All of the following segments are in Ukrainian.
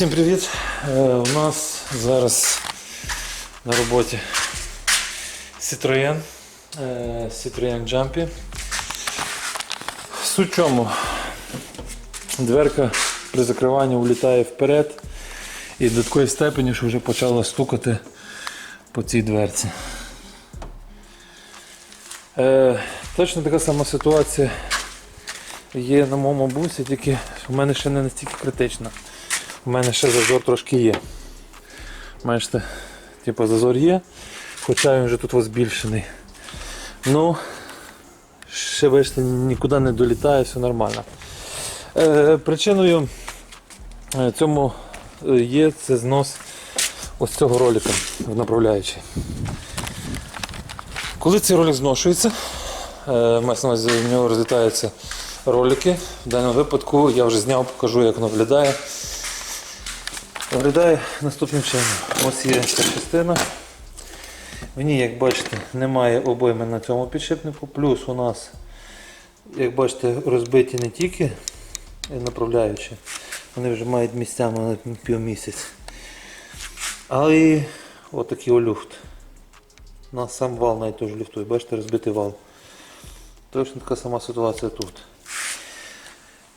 Всім привіт! Е, у нас зараз на роботі Citroën, е, Citroën Jumpy. Суть чому? Дверка при закриванні улітає вперед і до такої степені, що вже почала стукати по цій дверці. Е, точно така сама ситуація є на моєму бусі, тільки у мене ще не настільки критична. У мене ще зазор трошки є. Бачите, типу зазор є, хоча він вже тут збільшений. Ну, ще бачите, нікуди не долітає, все нормально. Е, причиною е, цьому е, є це знос ось цього ролика в направляючий. Коли цей ролик зношується, е, мається в нього розлітаються ролики. В даному випадку я вже зняв, покажу, як воно виглядає. Виглядає наступним чином. Ось є ця частина. В ній, як бачите, немає обойми на цьому підшипнику. Плюс у нас, як бачите, розбиті не тільки направляючі, вони вже мають місцями на півмісяць. Але і отакий олюфт. На сам вал навіть теж люфтує. Бачите, розбитий вал. Точно така сама ситуація тут.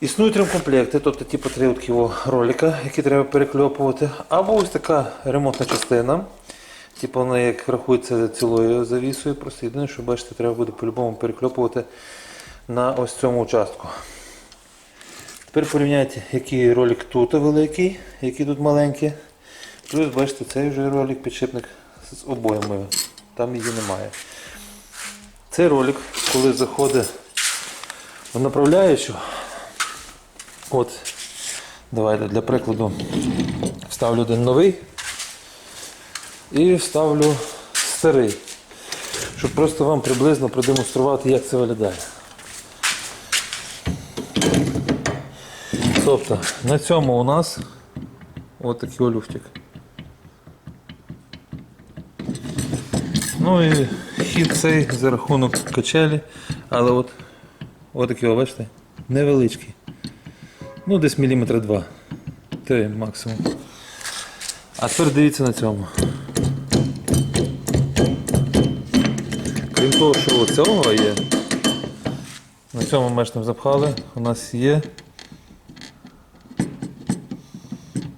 Існують ремкомплекти, тобто ті от ролика, які треба перекльопувати. Або ось така ремонтна частина. Типу вона як рахується цілою завісою, єдине, що бачите, треба буде по-любому перекльопувати на ось цьому участку. Тепер порівняйте, який ролик тут великий, який тут маленький. Плюс бачите, цей вже ролик підшипник з обоймою. Там її немає. Цей ролик, коли заходить в направляючу, От, давайте для прикладу вставлю один новий і вставлю старий, щоб просто вам приблизно продемонструвати, як це виглядає. Тобто на цьому у нас от такий олюфтик. Ну і хід цей за рахунок качелі, але от, от такий, бачите, невеличкий. Ну, десь міліметра два. Три максимум. А тепер дивіться на цьому. Крім того, що цього є, на цьому мешнем запхали, у нас є.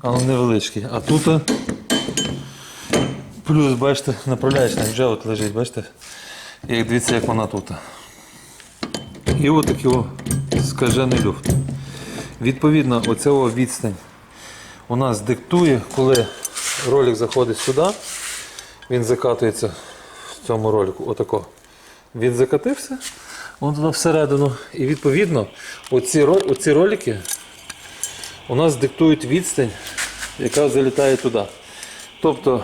Але невеличкий. А тут плюс, бачите, направляючий вже от лежить, бачите? І дивіться, як вона тут. І от такий скажений люфт. Відповідно, оцього відстань у нас диктує, коли ролик заходить сюди, він закатується в цьому ролику. Отако. Він закатився вон туди всередину. І відповідно оці, оці ролики у нас диктують відстань, яка залітає туди. Тобто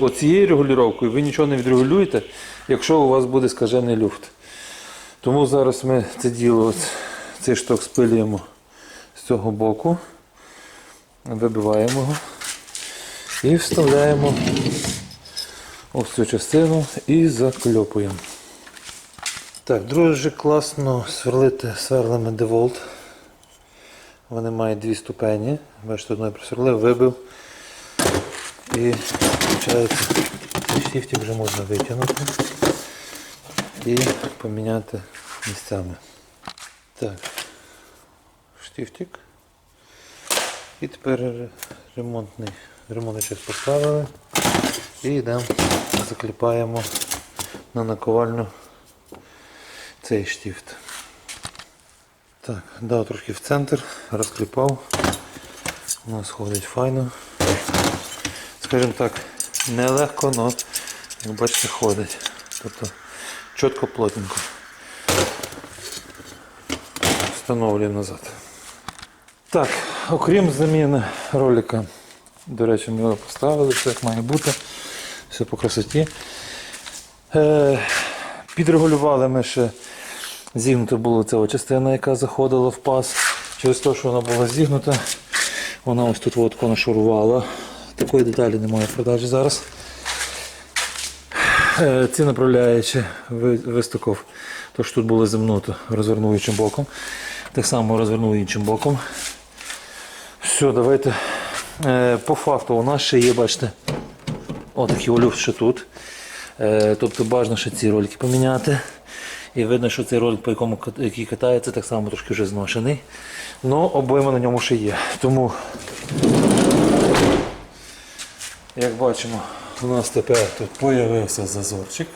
оцією регулюванням ви нічого не відрегулюєте, якщо у вас буде скажений люфт. Тому зараз ми це діло, цей шток спилюємо цього боку, вибиваємо його і вставляємо ось цю частину і закльопуємо. Так, дуже класно сверлити сверлами DeWalt. Вони мають дві ступені. Бачите, одною просверлив, вибив. І виходить, штифтик вже можна витягнути і поміняти місцями. Так, штифтик. І тепер ремонтний, ремонтний час поставили. І йдемо, закліпаємо на наковальню цей штифт. Так, дав трошки в центр, розкліпав. У нас ходить файно. Скажімо так, нелегко, але як бачите ходить. Тобто чітко плотненько. Встановлюємо назад. Так, окрім заміни ролика, до речі, ми його поставили, все як має бути, все по красоті. Е, підрегулювали ми ще зігнута була ця частина, яка заходила в паз. Через те, що вона була зігнута, вона ось тут от нашурувала. Такої деталі немає в продажі зараз. Е, Ці направляючі ви- вистукав, то що тут було земнуто, розвернув іншим боком. Так само розвернув іншим боком. Все, давайте Е, по факту у нас ще є, бачите, отакий олюфт ще тут. Е, тобто бажано ще ці ролики поміняти. І видно, що цей ролик, по якому який катається, так само трошки вже зношений. Ну, обойма на ньому ще є. Тому, як бачимо, у нас тепер тут появився зазорчик.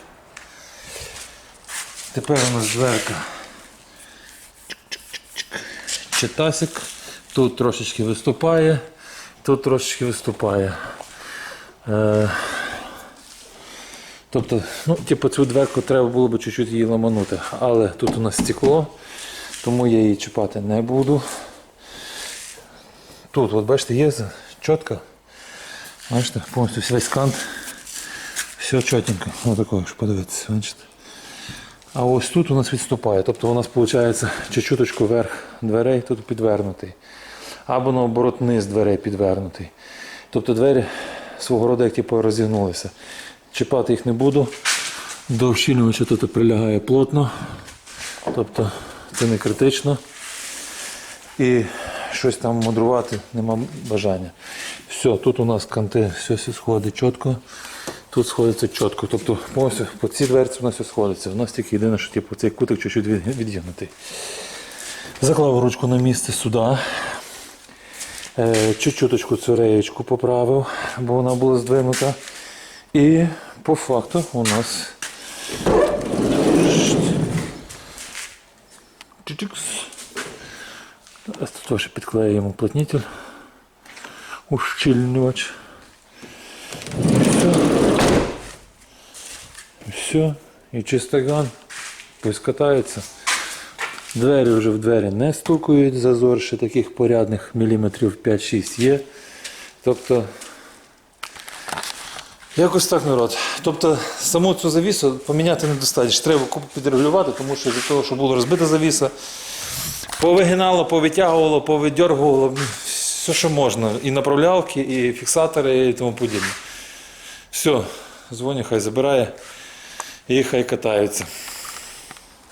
Тепер у нас дверка читасик. Тут трошечки виступає, тут трошечки виступає. Е, тобто, ну, типу, цю дверку треба було б чуть-чуть її ламанути. Але тут у нас стекло, тому я її чіпати не буду. Тут, от бачите, є чітко. Бачите, повністю весь кант. Все чотенько. Отако, якщо подивитися, бачите. А ось тут у нас відступає. Тобто у нас виходить чуть-чуточку верх дверей тут підвернутий. Або наоборот низ дверей підвернутий. Тобто двері свого роду як типу, розігнулися. Чіпати їх не буду. До вщільнювача тут прилягає плотно. Тобто це не критично. І щось там мудрувати нема бажання. Все, тут у нас канти все, все сходить чітко. Тут сходиться чітко. Тобто повністю по цій дверці у нас все сходиться. У нас тільки єдине, що типу, цей кутик чуть-чуть відігнутий. Заклав ручку на місце сюди. Е, Чуть-чуточку цю реєчку поправив, бо вона була здвинута. І по факту у нас. Тут теж підклеїмо уплотнитель, ущільнювач. Все. Все. І чистоган. Пусть катається. Двері вже в двері не стукають, зазор ще таких порядних міліметрів 5-6 є. Тобто, якось так народ. Тобто саму цю завісу поміняти недостатньо. Треба купу підрегулювати, тому що від того, що була розбита завіса, повигинало, повитягувало, повидьоргувало, все, що можна. І направлялки, і фіксатори, і тому подібне. Все, дзвоню, хай забирає і хай катаються.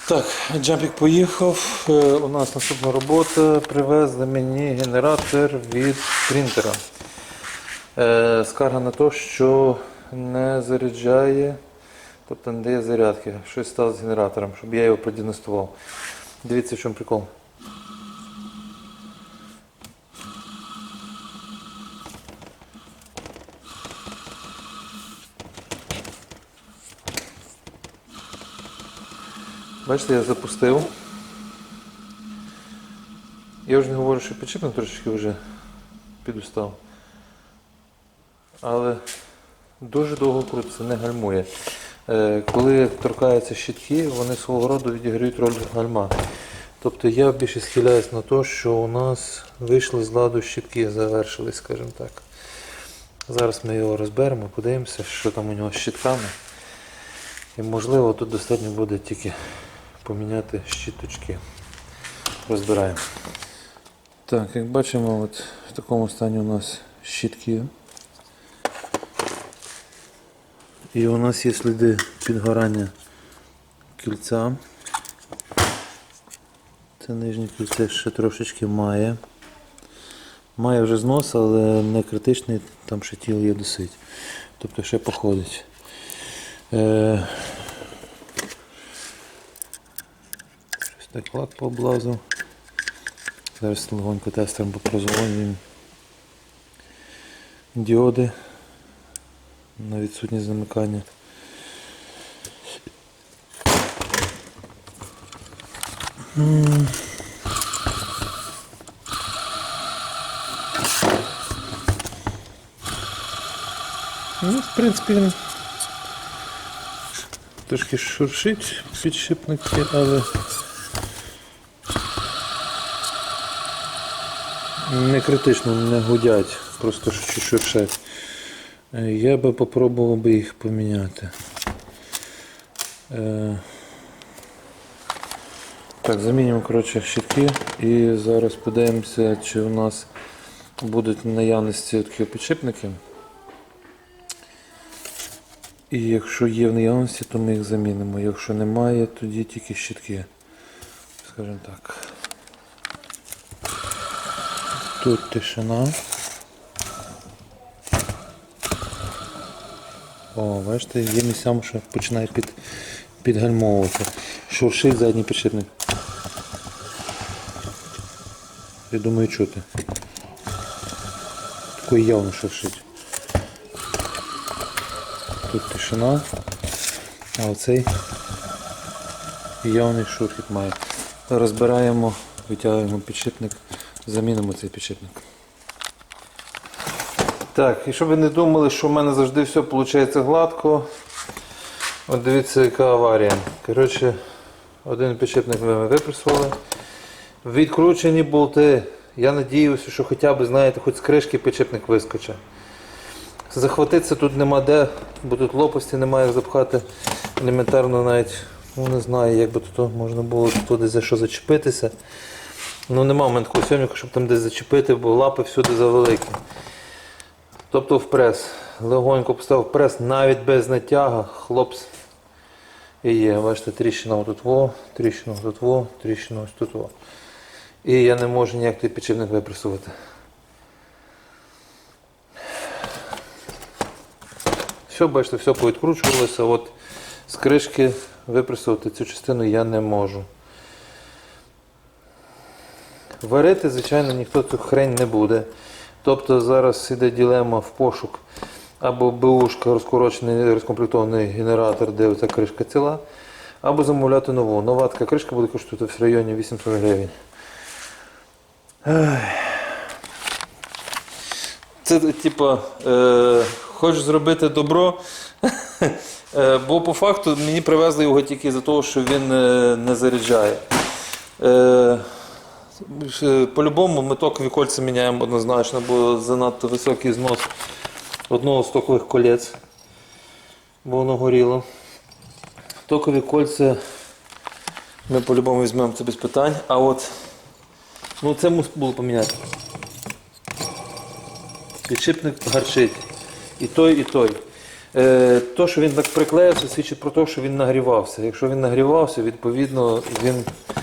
Так, джампік поїхав. Е, У нас наступна робота. Привезли мені генератор від принтера. Е, Скарга на те, що не заряджає, тобто не дає зарядки. Щось сталося з генератором, щоб я його продіагностував. Дивіться, в чому прикол. Бачите, я запустив. Я вже не говорю, що підшипник трошечки вже підустав. Але дуже довго крутиться, не гальмує. Е, Коли торкаються щитки, вони свого роду відіграють роль гальма. Тобто я більше схиляюсь на те, що у нас вийшли з ладу щитки, завершились, скажімо так. Зараз ми його розберемо, подивимося, що там у нього з щитками. І можливо тут достатньо буде тільки поміняти щіточки. Розбираємо. Так, як бачимо, от в такому стані у нас щітки. І у нас є сліди підгорання кільця. Це нижнє кільце ще трошечки має. Має вже знос, але не критичний, там ще тіло є досить. Тобто ще походить. Е, Так лак пооблазив. Зараз легонько тестером попрозвонюємо. Діоди на відсутність замикання. Ну, в принципі, він трошки шуршить підшипники, але не критично не гудять, просто що шуршать. Е, Я би попробував би їх поміняти. Е, Так, замінюємо коротше, щитки і зараз подивимося, чи у нас будуть в наявності такі підшипники. І якщо є в наявності, то ми їх замінимо. Якщо немає, тоді тільки щитки. Скажімо так. Тут тишина. О, бачите, є місцями, що починає під, підгальмовувати. Шуршить задній підшипник. Я думаю чути. Такий явно шуршить. Тут тишина, а оцей явний шурхіт має. Розбираємо, витягуємо підшипник замінимо цей підшипник. Так, і щоб ви не думали, що в мене завжди все виходить гладко. От дивіться, яка аварія. Коротше, один підшипник ми випресували. Відкручені болти. Я надіюся, що хоча б, знаєте, хоч з кришки підшипник вискоче. Захватитися тут нема де, бо тут лопасті немає як запхати. Елементарно навіть, ну не знаю, як би тут можна було десь за що зачепитися. Ну нема в мене такого щоб там десь зачепити, бо лапи всюди завеликі. Тобто в прес. Легонько поставив прес навіть без натяга. Хлопс. І є, бачите, тріщина тут во, тріщина тут во, тріщина ось тут во. І я не можу ніяк той підшипник випресувати. Все, бачите, все повідкручувалося. От з кришки випресувати цю частину я не можу. Варити, звичайно, ніхто цю хрень не буде. Тобто зараз іде ділема в пошук або БУшка, розкорочений розкомплектований генератор, де оця кришка ціла, або замовляти нову. Нова така кришка буде коштувати в районі 800 гривень. Це типа, е, хочеш зробити добро, е, бо по факту мені привезли його тільки за того, що він е, не заряджає. Е, По-любому ми токові кольця міняємо однозначно, бо занадто високий знос одного з токових колець, бо воно горіло. Токові кольця ми по-любому візьмемо це без питань. А от ну це мус було поміняти. Підшипник гарчить. І той, і той. Е, то, що він так приклеївся, свідчить про те, що він нагрівався. Якщо він нагрівався, відповідно він е,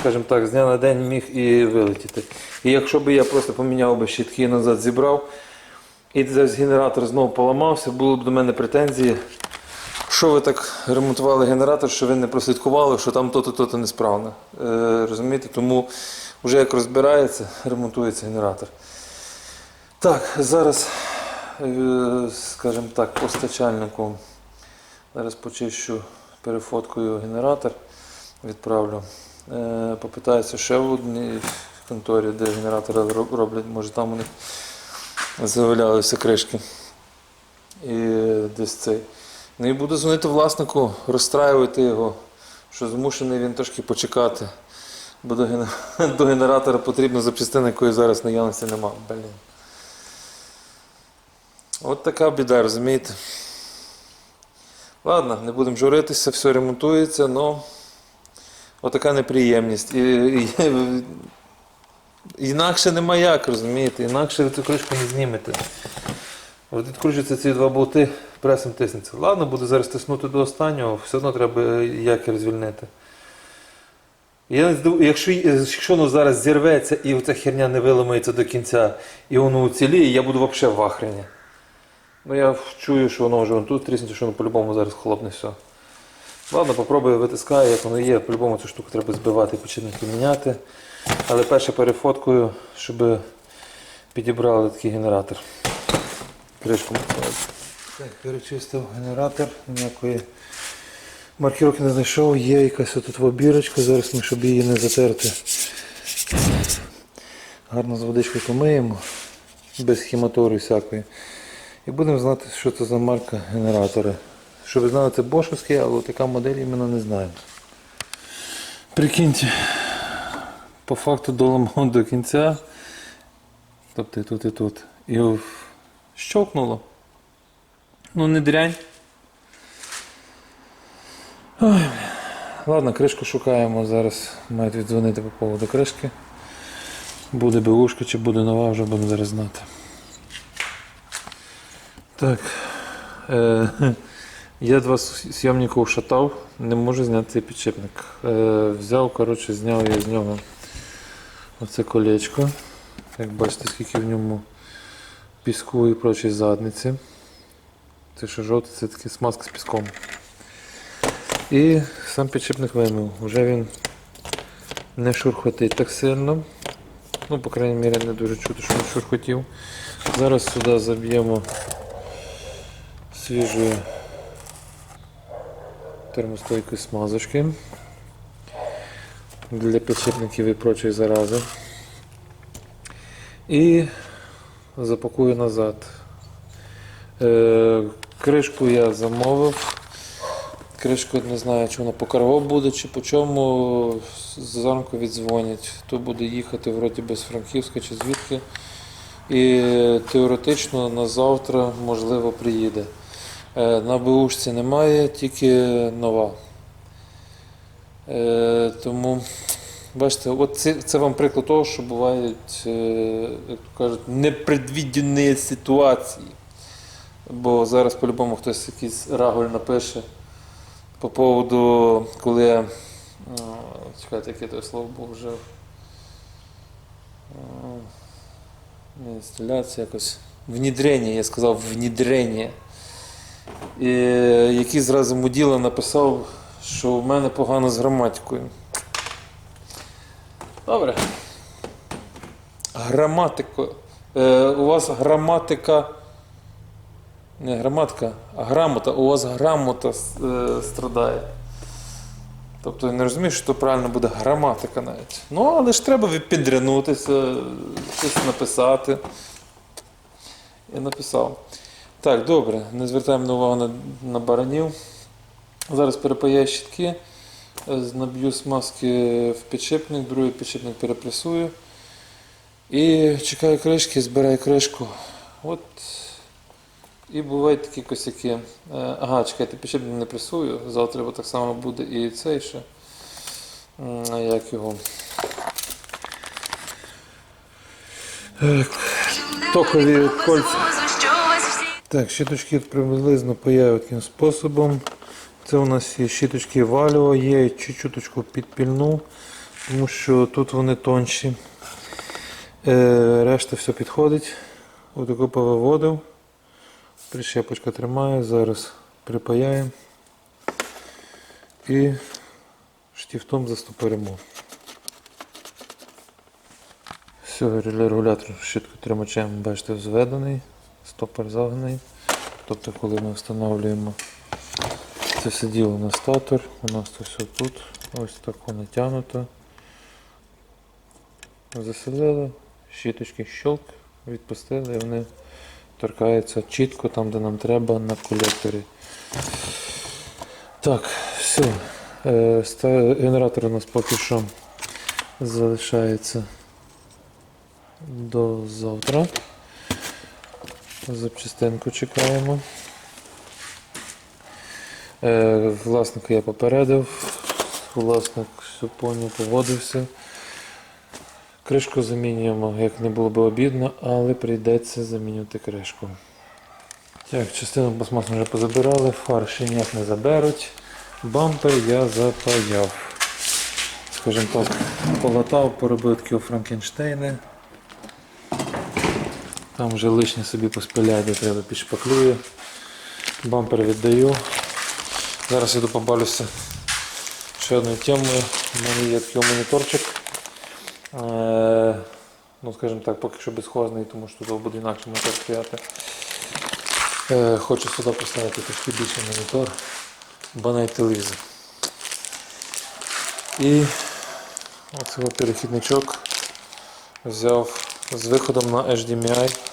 скажімо так, з дня на день міг і вилетіти. І якщо б я просто поміняв би щитки і назад зібрав, і десь генератор знову поламався, були б до мене претензії, що ви так ремонтували генератор, що ви не прослідкували, що там то-то, то-то несправно. Е, розумієте? Тому вже як розбирається, ремонтується генератор. Так, зараз, е, скажімо так, постачальнику. Зараз почищу перефоткою генератор, відправлю. Е, Попитаюся ще в одній конторі, де генератори роблять, може там у них завалялися кришки. І десь цей. Ну і буду дзвонити власнику, розстраювати його, що змушений він трошки почекати. Бо до, ген- до генератора потрібна запчастина, якої зараз наявності немає. Блін. От така біда, розумієте? Ладно, не будемо журитися, все ремонтується, але отака неприємність. І, і, інакше нема як, розумієте? Інакше ви цю кришку не знімете. От відкручуються ці два болти, пресом тиснеться. Ладно, буду зараз тиснути до останнього, все одно треба якір звільнити. Я не здив... якщо, якщо воно зараз зірветься і оця херня не виламається до кінця, і воно уціліє, я буду взагалі в ахрені. Ну я чую, що воно вже тут тріснеться, що воно по-любому зараз хлопне все. Ладно, попробую витискаю, як воно є. По-любому цю штуку треба збивати, підшипники міняти. Але перше перефоткую, щоб підібрали такий генератор. Кришку. Так, перечистив генератор, ніякої маркіровки не знайшов, є якась тут обірочка, зараз ми, щоб її не затерти. Гарно з водичкою помиємо, без хіматори всякої. І будемо знати, що це за марка генератора. Щоб ви знали, це бошовський, але така модель іменно не знаємо. Прикиньте, по факту доламав до кінця. Тобто і тут, і тут. І щовкнуло. Ну, не дрянь. Ой, бля. Ладно, кришку шукаємо. Зараз мають віддзвонити по поводу кришки. Буде беушка чи буде нова, вже будемо зараз знати. Так. Е, я два с- сйомника шатав, не можу зняти цей підшипник. Е, взяв, коротше, зняв я з нього оце колечко. Як бачите, скільки в ньому піску і прочої задниці. Це що жовтий, це такий смазка з піском. І сам підшипник вимив. Вже він не шурхотить так сильно. Ну, по крайній мірі, не дуже чути, що він шурхотів. Зараз сюди заб'ємо свіжої термостойкої смазочки для підшипників і прочої зарази. І запакую назад. Е, кришку я замовив. Кришку не знаю, чи вона по карго буде, чи по чому. Зранку віддзвонять. Хто буде їхати вроді без Франківська чи звідки. І теоретично на завтра можливо приїде. Е, На БУшці немає, тільки нова. Е, Тому, бачите, от це, це вам приклад того, що бувають, е, як то кажуть, непредвідені ситуації. Бо зараз по-любому хтось якийсь рагуль напише по поводу, коли. е, Чекайте, яке то слово було вже. інсталяція якось. Внідрення, я сказав, внідрення. Який зразу муділа написав, що в мене погано з граматикою. Добре. Граматика. Е, у вас граматика. Не граматика, а грамота. У вас грамота е, страдає. Тобто я не розумію, що правильно буде граматика навіть. Ну, але ж треба відпідрянутися, щось написати. Я написав. Так, добре, не звертаємо увагу на, на баранів. Зараз перепаяю щітки, е, наб'ю смазки в підшипник, другий підшипник перепресую. І чекаю кришки, збираю кришку. От. І бувають такі косяки. Е, Ага, чекайте, підшипник не пресую. Завтра бо так само буде і цей ще. Як його? Токові кольця. Так, щіточки приблизно паяю таким способом. Це у нас є щіточки валіо, є чуть-чуточку підпільну, тому що тут вони тонші. Е, решта все підходить. Отаку повиводив. Прищепочка тримає, зараз припаяємо і штифтом застопоримо. Все, регулятор щітку тримачем, бачите, зведений, стопор загнаний. Тобто, коли ми встановлюємо це все діло на статор, у нас це все тут, ось так воно тягнуто. Заселили, щіточки щелк, відпустили, і вони торкаються чітко там, де нам треба, на колекторі. Так, все. Е, Генератор у нас поки що залишається до завтра. Запчастинку чекаємо. Е, власника я попередив. Власник все поняв, погодився. Кришку замінюємо, як не було б обідно, але прийдеться замінювати кришку. Так, частину пластмас вже позабирали, фар ще ніяк не заберуть. Бампер я запаяв. Скажімо так, полатав, поробив такі Франкенштейни. Там вже лишнє собі поспиляє, де треба підшпаклюю. Бампер віддаю. Зараз іду побалюся ще одною темою. У мене є такий моніторчик. Е, ну, скажімо так, поки що безхозний, тому що тут буде інакше мотор стояти. Е, хочу сюди поставити трішки більший монітор, банай телевізор. І оцей перехідничок взяв з виходом на HDMI.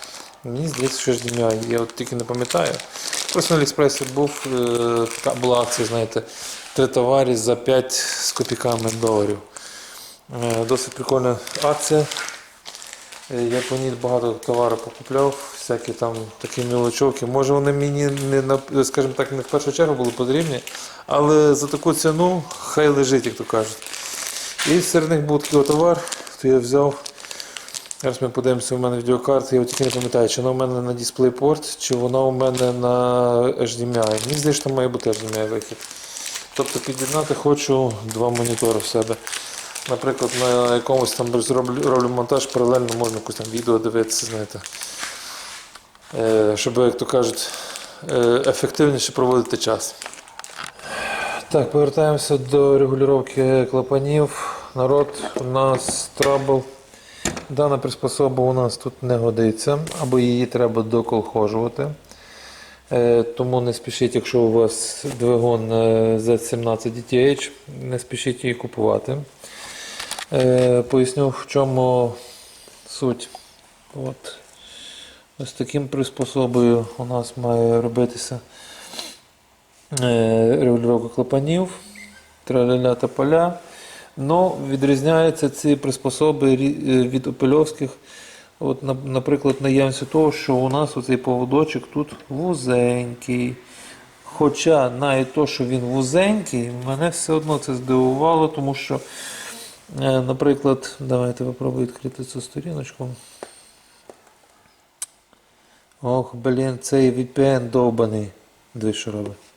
Мені здається, що HDMI, я от тільки не пам'ятаю. Просто на Аліекспресі був, е, була акція, знаєте, три товари за 5 з копійками доларів. Е, Досить прикольна акція. Е, Я по ній багато товару покупляв, всякі там такі мілочовки. Може вони мені не скажімо так, не в першу чергу були потрібні, але за таку ціну хай лежить, як то кажуть. І серед них був такий товар, то я взяв. Зараз ми подивимося, у мене відеокарта, я тільки не пам'ятаю, чи вона у мене на DisplayPort, чи вона у мене на HDMI. Мені здається, що має бути HDMI вихід. Тобто під'єднати хочу два монітори в себе. Наприклад, на якомусь там зроблю роблю монтаж, паралельно можна якусь там відео дивитися, знаєте. Е, щоб, як то кажуть, е, ефективніше проводити час. Так, повертаємося до регулювання клапанів. Народ, у нас трабл. Дана приспособа у нас тут не годиться, або її треба доколхожувати. Е, Тому не спішіть, якщо у вас двигун е, Z17 DTH, не спішіть її купувати. Е, Поясню, в чому суть. От. Ось таким приспособою у нас має робитися е, регулювання клапанів, траля та поля. Но відрізняються ці приспособи е, від опельовських. От, наприклад, наявністю того, що у нас оцей поводочок тут вузенький. Хоча навіть то, що він вузенький, мене все одно це здивувало, тому що, е, наприклад, давайте попробую відкрити цю сторіночку. Ох, блін, цей VPN довбаний. Дивись, що робить.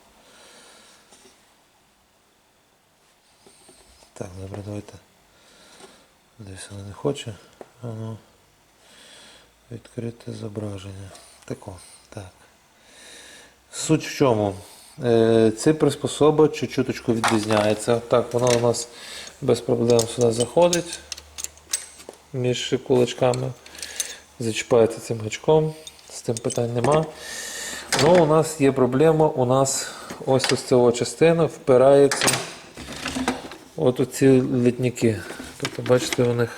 Так, добре, давайте. Десь вона не хоче. А ну. Відкрити зображення. Тако. Так. Суть в чому? Е, Ця приспособа чуть-чуточку відрізняється. Так, вона у нас без проблем сюди заходить між кулачками. Зачіпається цим гачком, з тим питань нема. Ну, у нас є проблема, у нас ось ось ця частина впирається от у ці літніки. Тобто, бачите, у них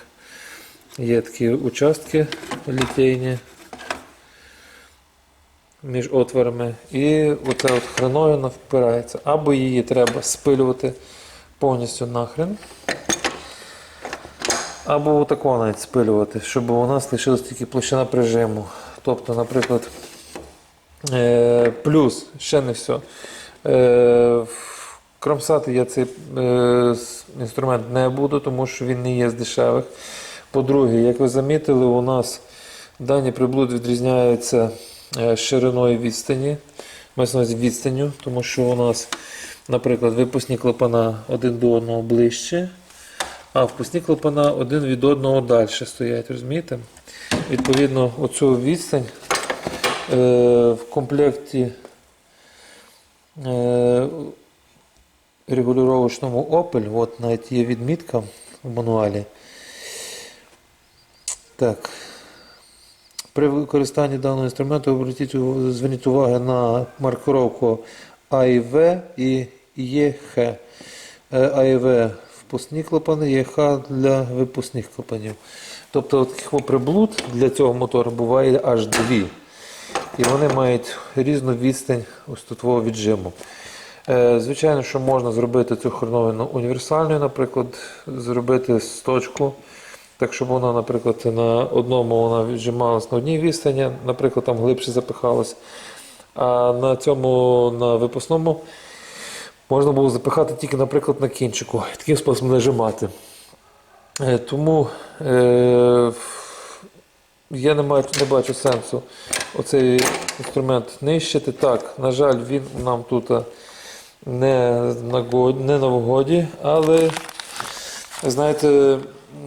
є такі участки літейні між отворами. І оця от хреновина впирається. Або її треба спилювати повністю нахрен. Або отако навіть спилювати, щоб у нас лишилась тільки площина прижиму. Тобто, наприклад, е, плюс, ще не все. Кромсати я цей е, інструмент не буду, тому що він не є з дешевих. По-друге, як ви замітили, у нас дані приблуд відрізняються е, шириною відстані, на відстанню, тому що у нас, наприклад, випускні клапана один до одного ближче, а впускні клапана один від одного далі стоять, розумієте? Відповідно, оцю відстань е, в комплекті е, регулювачному Opel, от навіть є відмітка в мануалі. Так. При використанні даного інструменту обратіть зверніть увагу на маркировку АІВ і ЄХ. Е, АІВ впускні клапани, ЄХ для випускних клапанів. Тобто таких приблуд для цього мотора буває аж дві. І вони мають різну відстань ось віджиму. Е, Звичайно, що можна зробити цю хреновину універсальною, наприклад, зробити сточку, так щоб вона, наприклад, на одному вона віджималась на одній відстані, наприклад, там глибше запихалась. А на цьому на випускному можна було запихати тільки, наприклад, на кінчику, таким способом нажимати. Е, Тому е, я не, маю, не бачу сенсу оцей інструмент нищити. Так, на жаль, він нам тут не на, год- не на вгоді, але знаєте,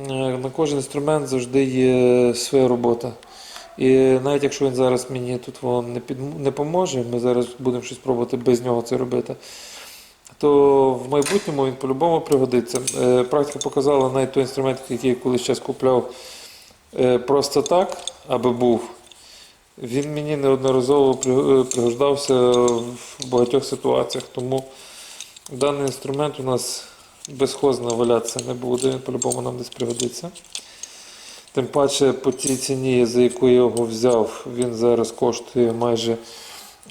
на кожен інструмент завжди є своя робота. І навіть якщо він зараз мені тут вон не, під, не поможе, ми зараз будемо щось пробувати без нього це робити, то в майбутньому він по-любому пригодиться. Е, Практика показала навіть той інструмент, який я колись час купляв е, просто так, аби був. Він мені неодноразово е, пригождався в багатьох ситуаціях, тому даний інструмент у нас безхозно валятися не буде, він по-любому нам десь пригодиться. Тим паче по тій ціні, за яку я його взяв, він зараз коштує майже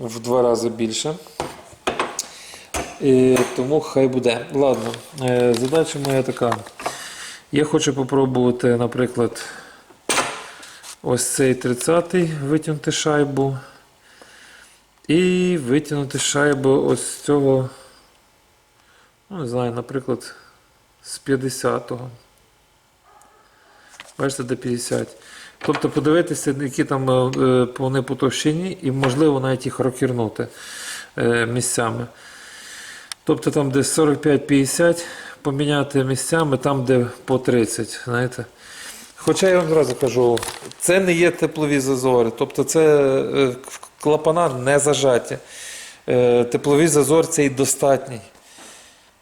в два рази більше. І тому хай буде. Ладно, е, задача моя така. Я хочу попробувати, наприклад, ось цей 30-й витягнути шайбу. І витягнути шайбу ось з цього, ну, не знаю, наприклад, з 50-го. Бачите, до 50. Тобто подивитися, які там е, вони по товщині, і можливо навіть їх рокірнути е, місцями. Тобто там десь 45-50 поміняти місцями, там, де по 30. знаєте. Хоча я вам зразу кажу, це не є теплові зазори. Тобто це е, клапана не зажаті. Е, Тепловий зазор цей достатній.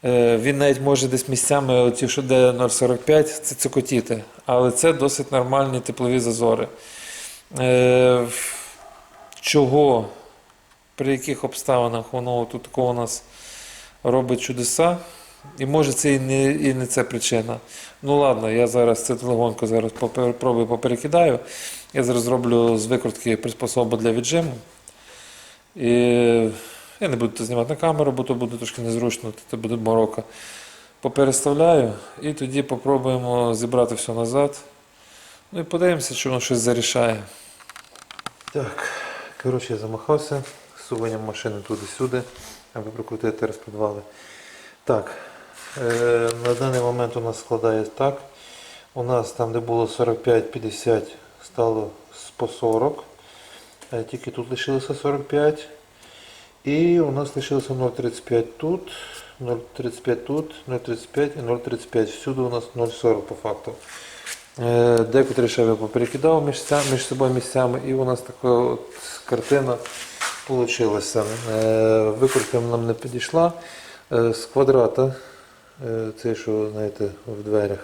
Е, Він навіть може десь місцями, оті, що де 0,45, це цокотіти. Але це досить нормальні теплові зазори. Чого, при яких обставинах воно тут такого у нас робить чудеса? І може це і не, і не це причина. Ну ладно, я зараз це легонько зараз попер- пробую поперекидаю. Я зараз зроблю з викрутки приспособу для віджиму. І я не буду це знімати на камеру, бо то буде трошки незручно, це буде морока. Попереставляю і тоді попробуємо зібрати все назад. Ну і подивимося, чи воно щось зарішає. Так, коротше, я замахався суванням машини туди-сюди, аби прокрутити розпідвали. Так, е, на даний момент у нас складає так. У нас там, де було 45-50, стало по 40. Е, Тільки тут лишилося 45. І у нас лишилося 0,35 тут, 0,35 тут, 0,35 і 0,35. Всюди у нас 0,40 по факту. Е, Декотрі я поперекидав між, між собою місцями, і у нас така от картина вийшла. Викрутка нам не підійшла. Е, З квадрата, е, цей, що знаєте, в дверях,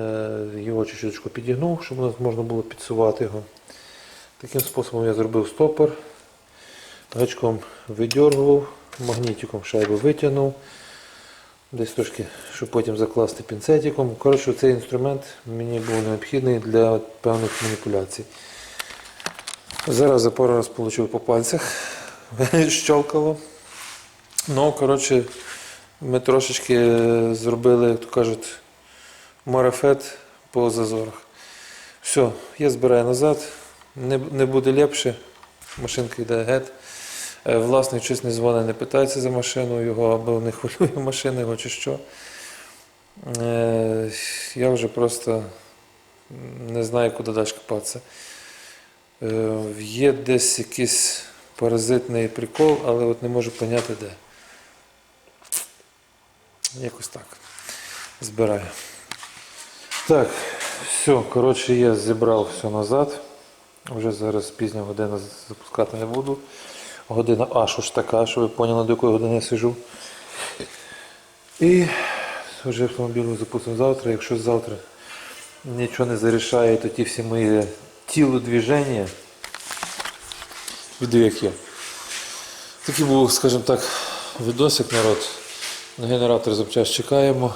е, його чуть-чуть підігнув, щоб можна було підсувати його. Таким способом я зробив стопор. Гачком видергував, магнітиком шайбу витягнув. Десь трошки, щоб потім закласти пінцетиком. Коротше, цей інструмент мені був необхідний для певних маніпуляцій. Зараз за пару раз отримав по пальцях, щелкало. Ну, коротше, ми трошечки е, зробили, як то кажуть, марафет по зазорах. Все, я збираю назад, не, не буде ліпше. Машинка йде геть. Е, Власник щось не дзвонить, не питається за машину його, або не хвилює машина його чи що. Е, Я вже просто не знаю, куди далі копатися. Є десь якийсь паразитний прикол, але от не можу поняти де. Якось так. Збираю. Так, все, коротше, я зібрав все назад. Вже зараз пізня година запускати не буду. Година аж уж така, що ви поняли, до якої години я сижу. І вже автомобіль запустимо завтра. Якщо завтра нічого не зарішає, то ті всі мої тілодвіження відео як є. Такий був, скажімо так, відосик народ. На генератор запчас чекаємо.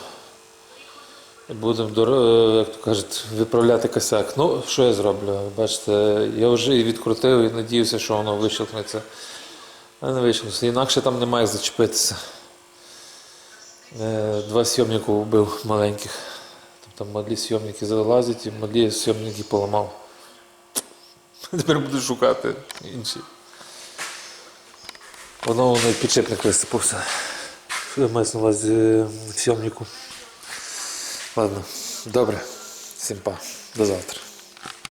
Будемо, е, як то кажуть, виправляти косяк. Ну, що я зроблю? Бачите, я вже і відкрутив і надіюся, що воно вищелкнеться. А не вийшло. Інакше там немає зачепитися. Е, Два сйомника вбив маленьких. Там малі сйомники залазять і малі сйомники поламав. Тепер буду шукати інші. Воно воно і підшипник висипався. Що я маю на увазі е, в сьомнику? Ладно, добре. Всім па. До завтра.